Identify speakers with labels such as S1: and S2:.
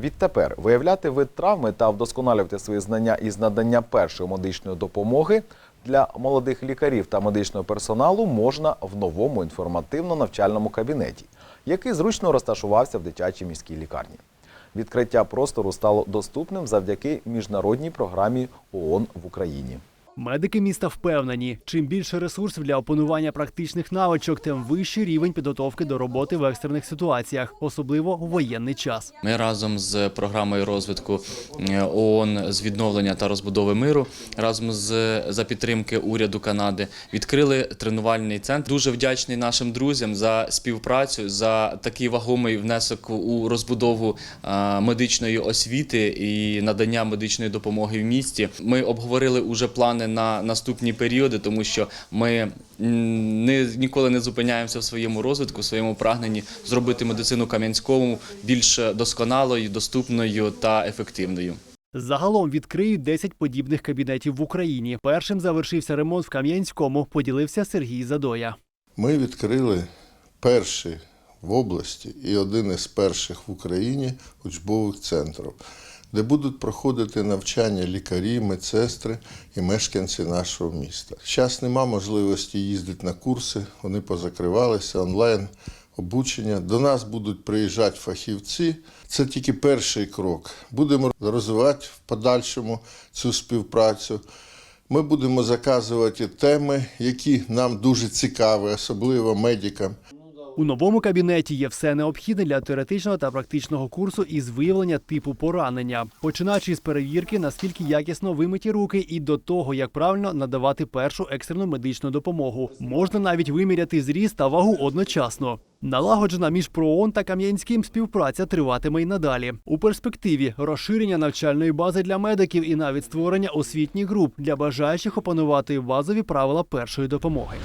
S1: Відтепер виявляти вид травми та вдосконалювати свої знання із надання першої медичної допомоги для молодих лікарів та медичного персоналу можна в новому інформативно-навчальному кабінеті, який зручно розташувався в дитячій міській лікарні. Відкриття простору стало доступним завдяки міжнародній програмі ООН в Україні.
S2: Медики міста впевнені, чим більше ресурсів для опанування практичних навичок, тим вищий рівень підготовки до роботи в екстрених ситуаціях, особливо в воєнний час.
S3: Ми разом з програмою розвитку е, ООН з відновлення та розбудови миру, разом з за підтримки уряду Канади, відкрили тренувальний центр. Дуже вдячний нашим друзям за співпрацю, за такий вагомий внесок у розбудову е, медичної освіти і надання медичної допомоги в місті. Ми обговорили уже плани на наступні періоди, тому що ми не, ніколи не зупиняємося в своєму розвитку, в своєму прагненні зробити медицину Кам'янському більш досконалою, доступною та ефективною.
S2: Загалом відкриють 10 подібних кабінетів в Україні. Першим завершився ремонт в Кам'янському. Поділився Сергій Задоя.
S4: Ми відкрили перший в області і один із перших в Україні учбових центрів, де будуть проходити навчання лікарі, медсестри і мешканці нашого міста. Зараз нема можливості їздити на курси, вони позакривалися онлайн. Обучення до нас будуть приїжджати фахівці. Це тільки перший крок. Будемо розвивати в подальшому цю співпрацю. Ми будемо заказувати теми, які нам дуже цікаві, особливо медикам.
S2: У новому кабінеті є все необхідне для теоретичного та практичного курсу із виявлення типу поранення, починаючи з перевірки, наскільки якісно вимиті руки, і до того, як правильно надавати першу екстрену медичну допомогу. Можна навіть виміряти зріст та вагу одночасно. Налагоджена між ПРООН та Кам'янським співпраця триватиме й надалі. У перспективі розширення навчальної бази для медиків і навіть створення освітніх груп для бажаючих опанувати базові правила першої допомоги.